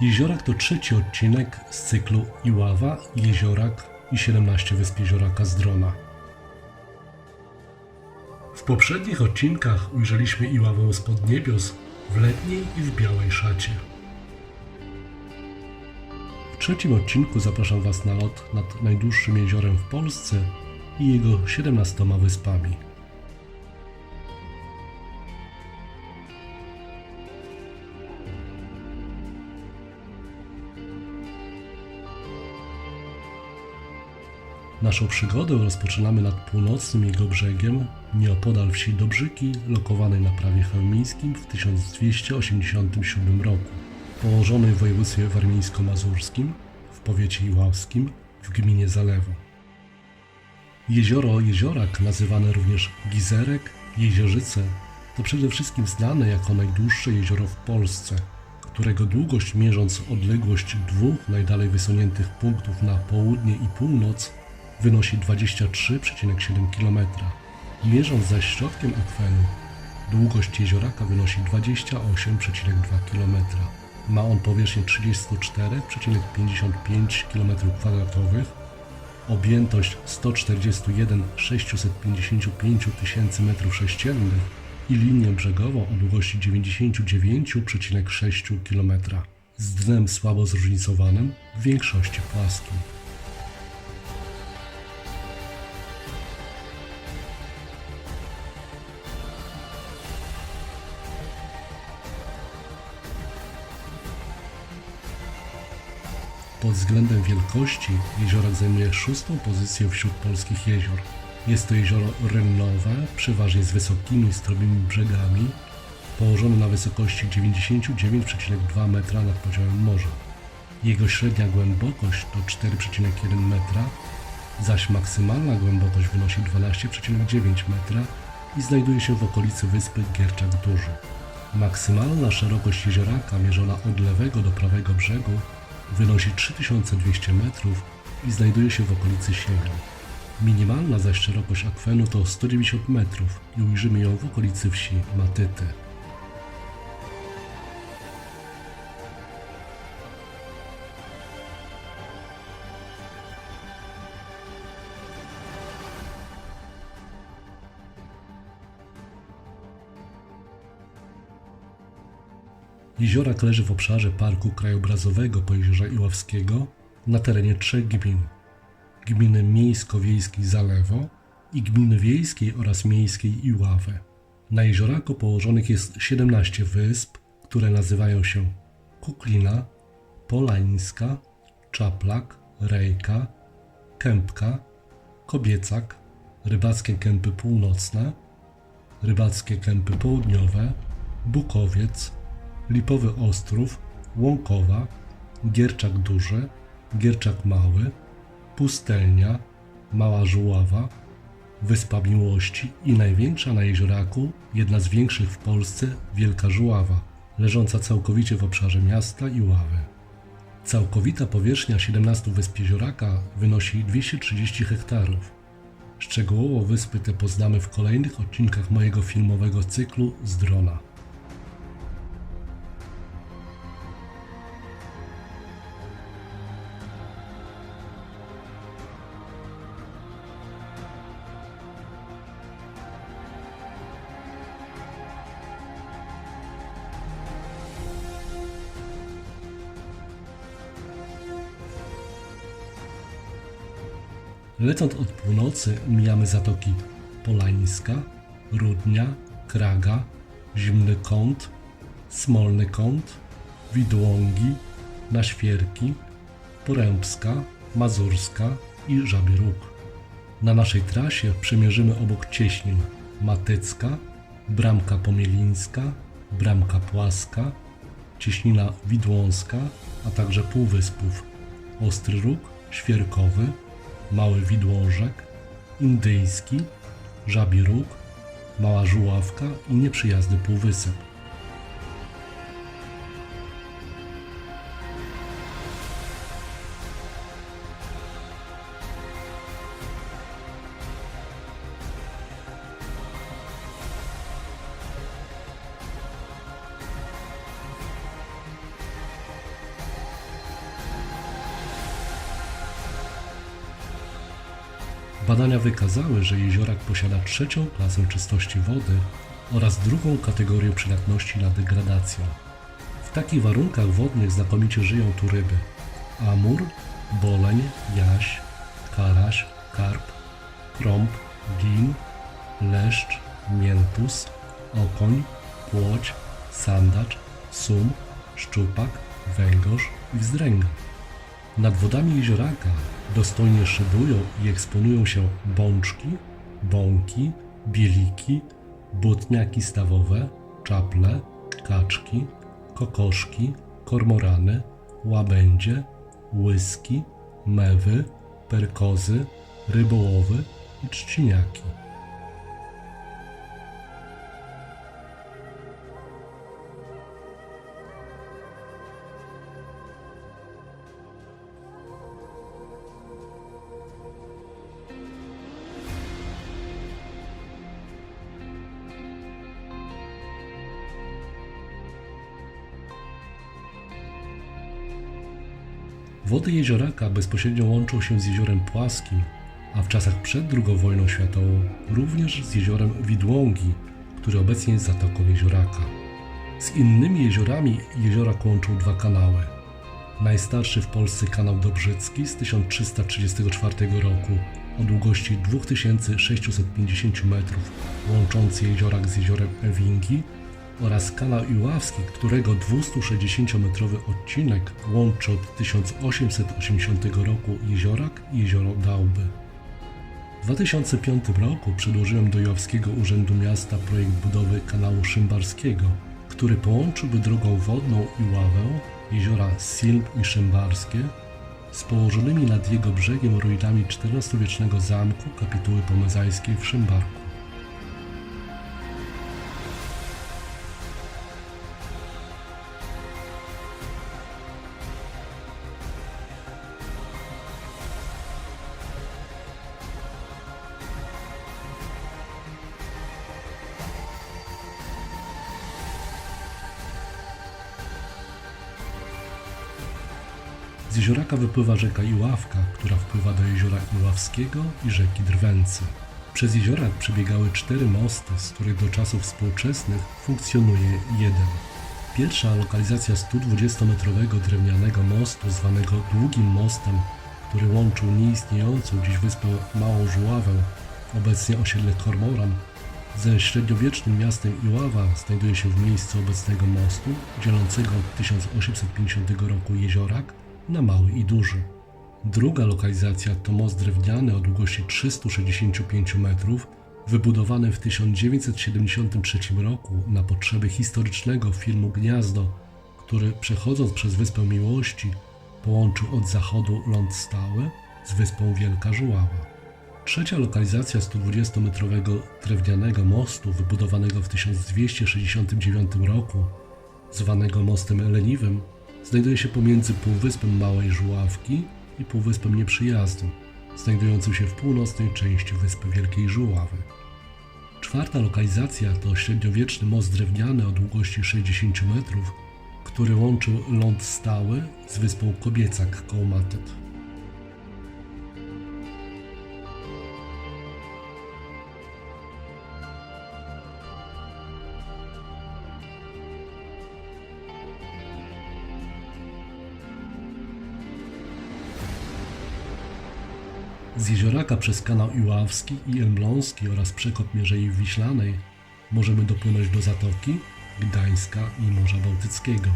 Jeziorak to trzeci odcinek z cyklu Iława, Jeziorak i 17 wysp Jezioraka z drona. W poprzednich odcinkach ujrzeliśmy Iławę spod niebios w letniej i w białej szacie. W trzecim odcinku zapraszam Was na lot nad najdłuższym jeziorem w Polsce i jego 17 wyspami. Naszą przygodę rozpoczynamy nad północnym jego brzegiem, nieopodal wsi Dobrzyki, lokowanej na prawie chełmińskim w 1287 roku, położonej w województwie warmińsko-mazurskim, w powiecie iławskim, w gminie Zalewo. Jezioro Jeziorak, nazywane również Gizerek, Jeziorzyce, to przede wszystkim znane jako najdłuższe jezioro w Polsce, którego długość mierząc odległość dwóch najdalej wysuniętych punktów na południe i północ wynosi 23,7 km. Mierząc zaś środkiem akwenu, długość jezioraka wynosi 28,2 km. Ma on powierzchnię 34,55 km2, objętość 141 655 tysięcy m3 i linię brzegową o długości 99,6 km z dnem słabo zróżnicowanym, w większości płaskim. Pod względem wielkości jeziorak zajmuje szóstą pozycję wśród polskich jezior. Jest to jezioro rynnowe, przeważnie z wysokimi, stromymi brzegami, położone na wysokości 99,2 metra nad poziomem morza. Jego średnia głębokość to 4,1 metra, zaś maksymalna głębokość wynosi 12,9 metra i znajduje się w okolicy wyspy Gierczak Duży. Maksymalna szerokość jezioraka mierzona od lewego do prawego brzegu wynosi 3200 metrów i znajduje się w okolicy Siemian. Minimalna zaś szerokość akwenu to 190 metrów i ujrzymy ją w okolicy wsi Matyty. Jeziorak leży w obszarze Parku Krajobrazowego Pojezierza Iławskiego na terenie trzech gmin. Gminy miejsko-wiejskiej Zalewo i gminy wiejskiej oraz miejskiej Iławy. Na jezioraku położonych jest 17 wysp, które nazywają się Kuklina, Polańska, Czaplak, Rejka, Kępka, Kobiecak, Rybackie Kępy Północne, Rybackie Kępy Południowe, Bukowiec, Lipowy Ostrów, Łąkowa, Gierczak Duży, Gierczak Mały, Pustelnia, Mała Żuława, Wyspa Miłości i największa na jezioraku, jedna z większych w Polsce, Wielka Żuława, leżąca całkowicie w obszarze miasta Iławy. Całkowita powierzchnia 17 wysp jezioraka wynosi 230 hektarów. Szczegółowo wyspy te poznamy w kolejnych odcinkach mojego filmowego cyklu z drona. Lecąc od północy mijamy zatoki Polańska, Rudnia, Kraga, Zimny Kąt, Smolny Kąt, Widłągi, Naświerki, Porębska, Mazurska i Żabi Róg. Na naszej trasie przemierzymy obok cieśnin Matycka, Bramka Pomielińska, Bramka Płaska, Cieśnina Widłąska, a także półwyspów Ostry Róg, Świerkowy, Mały Widłążek, Indyjski, Żabi Róg, Mała Żuławka i nieprzyjazny półwysep. Badania wykazały, że jeziorak posiada trzecią klasę czystości wody oraz drugą kategorię przydatności na degradację. W takich warunkach wodnych znakomicie żyją tu ryby: amur, boleń, jaś, karaś, karp, krąb, gin, leszcz, miętus, okoń, płoć, sandacz, sum, szczupak, węgorz i wzdręga. Nad wodami jezioraka dostojnie szybują i eksponują się bączki, bąki, bieliki, błotniaki stawowe, czaple, kaczki, kokoszki, kormorany, łabędzie, łyski, mewy, perkozy, rybołowy i trzciniaki. Wody jezioraka bezpośrednio łączą się z jeziorem Płaskim, a w czasach przed II wojną światową również z jeziorem Widłągi, który obecnie jest zatoką jezioraka. Z innymi jeziorami jeziorak łączą dwa kanały. Najstarszy w Polsce kanał Dobrzycki z 1334 roku o długości 2650 metrów, łączący jeziorak z jeziorem Ewingi oraz kanał Iławski, którego 260-metrowy odcinek łączy od 1880 roku jeziorak i jezioro Dałby. W 2005 roku przedłożyłem do Iławskiego Urzędu Miasta projekt budowy kanału Szymbarskiego, który połączyłby drogą wodną Iławę, jeziora Silb i Szymbarskie z położonymi nad jego brzegiem ruinami XIV-wiecznego zamku kapituły pomezańskiej w Szymbarku. Jezioraka wypływa rzeka Iławka, która wpływa do jeziora Iławskiego i rzeki Drwęcy. Przez jeziorak przebiegały cztery mosty, z których do czasów współczesnych funkcjonuje jeden. Pierwsza lokalizacja 120-metrowego drewnianego mostu, zwanego Długim Mostem, który łączył nieistniejącą dziś wyspę Małą Żuławę, obecnie osiedle Kormoran, ze średniowiecznym miastem Iława znajduje się w miejscu obecnego mostu, dzielącego od 1850 roku jeziorak na mały i duży. Druga lokalizacja to most drewniany o długości 365 metrów, wybudowany w 1973 roku na potrzeby historycznego filmu Gniazdo, który przechodząc przez Wyspę Miłości połączył od zachodu ląd stały z wyspą Wielka Żuława. Trzecia lokalizacja 120-metrowego drewnianego mostu wybudowanego w 1269 roku, zwanego mostem leniwym, znajduje się pomiędzy półwyspem Małej Żuławki i półwyspem Nieprzyjazdu, znajdującym się w północnej części wyspy Wielkiej Żuławy. Czwarta lokalizacja to średniowieczny most drewniany o długości 60 metrów, który łączył ląd stały z wyspą Kobiecak koło Matet. Z jezioraka przez kanał Iławski i Elbląski oraz przekop Mierzei Wiślanej możemy dopłynąć do Zatoki, Gdańska i Morza Bałtyckiego.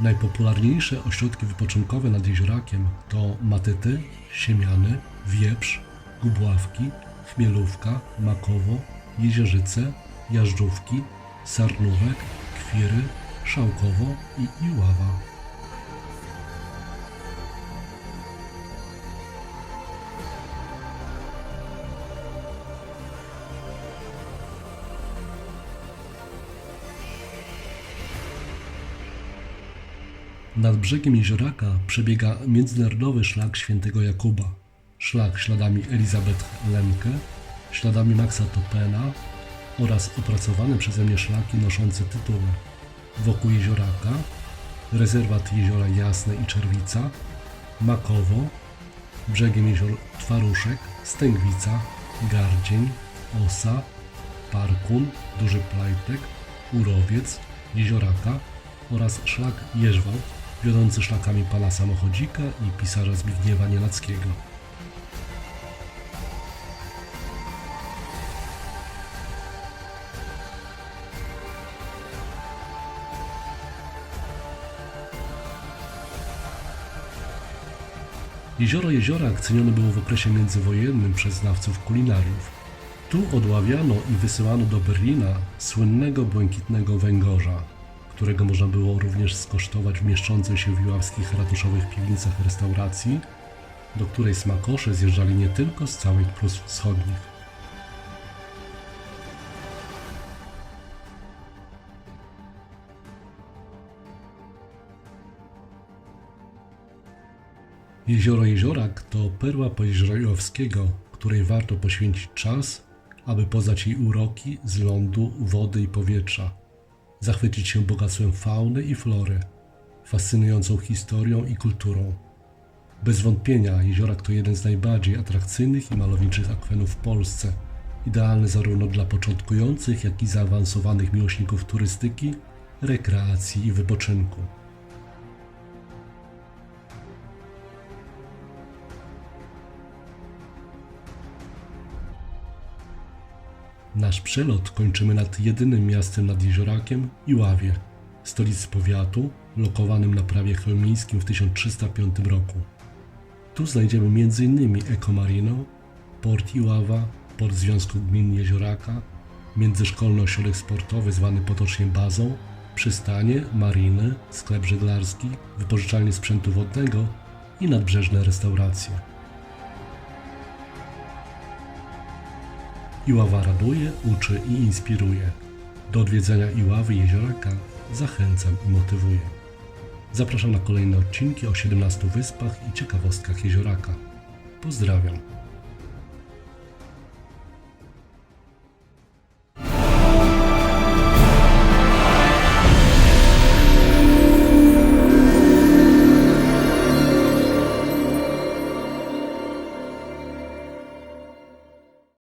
Najpopularniejsze ośrodki wypoczynkowe nad jeziorakiem to Matety, Siemiany, Wieprz, Gubławki, Chmielówka, Makowo, Jezierzyce, Jażdżówki, Sarnówek, Kwiry, Szałkowo i Iława. Nad brzegiem jezioraka przebiega międzynarodowy szlak świętego Jakuba. Szlak śladami Elizabeth Lemke, śladami Maxa Topena oraz opracowane przeze mnie szlaki noszące tytuły Wokół jezioraka, Rezerwat Jeziora Jasne i Czerwica, Makowo, Brzegiem jezior Twaruszek, Stęgwica, Gardzień, Osa, Parkun, Duży Plajtek, Urowiec, Jezioraka oraz szlak Jeżwałt, wiodący szlakami pana samochodzika i pisarza Zbigniewa Nienackiego. Jezioro Jeziorak cenione było w okresie międzywojennym przez znawców kulinariów. Tu odławiano i wysyłano do Berlina słynnego błękitnego węgorza, którego można było również skosztować w mieszczącej się w Iławskich ratuszowych piwnicach restauracji, do której smakosze zjeżdżali nie tylko z całych Prus Wschodnich. Jezioro Jeziorak to perła Pojezierza Jowskiego, której warto poświęcić czas, aby poznać jej uroki z lądu, wody i powietrza, zachwycić się bogactwem fauny i flory, fascynującą historią i kulturą. Bez wątpienia Jeziorak to jeden z najbardziej atrakcyjnych i malowniczych akwenów w Polsce, idealny zarówno dla początkujących, jak i zaawansowanych miłośników turystyki, rekreacji i wypoczynku. Nasz przelot kończymy nad jedynym miastem nad jeziorakiem Iławie, stolicy powiatu, lokowanym na prawie chełmińskim w 1305 roku. Tu znajdziemy m.in. Ekomarino, port Iława, port Związku Gmin Jezioraka, międzyszkolny ośrodek sportowy zwany potocznie bazą, przystanie, mariny, sklep żeglarski, wypożyczalnię sprzętu wodnego i nadbrzeżne restauracje. Iława raduje, uczy i inspiruje. Do odwiedzenia Iławy Jezioraka zachęcam i motywuję. Zapraszam na kolejne odcinki o 17 wyspach i ciekawostkach Jezioraka. Pozdrawiam.